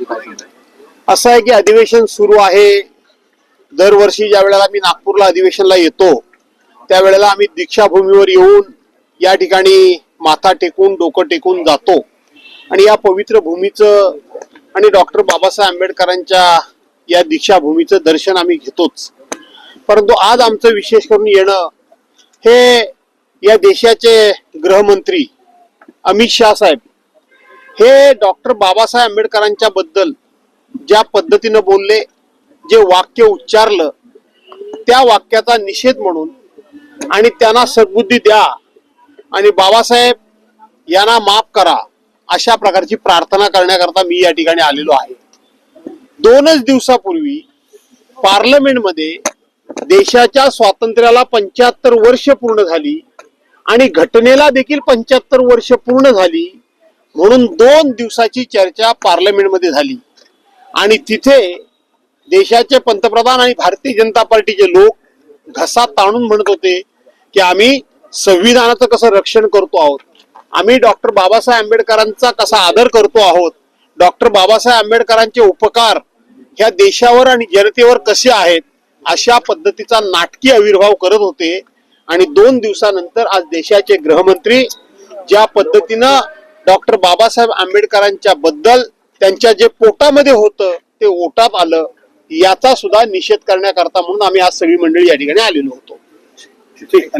असं आहे की अधिवेशन सुरू आहे. दरवर्षी ज्या वेळेला मी नागपूरला अधिवेशनला येतो त्यावेळेला आम्ही दीक्षाभूमीवर येऊन या ठिकाणी माथा टेकून डोकं टेकून जातो. आणि या पवित्र भूमीचं आणि डॉक्टर बाबासाहेब आंबेडकरांच्या या दीक्षाभूमीचं दर्शन आम्ही घेतोच. परंतु आज आमचं विशेष करून येणं हे या देशाचे गृहमंत्री अमित शाह साहेब हे डॉक्टर बाबासाहेब आंबेडकरांच्या बद्दल ज्या पद्धतीनं बोलले जे वाक्य उच्चारलं त्या वाक्याचा निषेध म्हणून आणि त्यांना सद्बुद्धी द्या आणि बाबासाहेब यांना माफ करा अशा प्रकारची प्रार्थना करण्याकरता मी या ठिकाणी आलेलो आहे. दोनच दिवसापूर्वी पार्लमेंटमध्ये देशाच्या स्वातंत्र्याला पंच्याहत्तर वर्ष पूर्ण झाली आणि घटनेला देखील पंच्याहत्तर वर्ष पूर्ण झाली म्हणून दोन दिवसाची चर्चा पार्लमेंटमध्ये झाली. आणि तिथे देशाचे पंतप्रधान आणि भारतीय जनता पार्टीचे लोक घसा ताणून म्हणत होते की आम्ही संविधानाचं कसं रक्षण करतो आहोत? आम्ही डॉक्टर बाबासाहेब आंबेडकरांचा कसा आदर करतो आहोत? डॉक्टर बाबासाहेब आंबेडकरांचे उपकार ह्या देशावर आणि जनतेवर कसे आहेत? अशा पद्धतीचा नाटकी आविर्भाव करत होते. आणि दोन दिवसानंतर आज देशाचे गृहमंत्री ज्या पद्धतीनं डॉक्टर बाबासाहेब आंबेडकरांच्या बद्दल त्यांच्या जे पोटामध्ये होतं ते ओटात आलं याचा सुद्धा निषेध करण्याकरता म्हणून आम्ही आज सगळी मंडळी या ठिकाणी आलेलो होतो. ठीक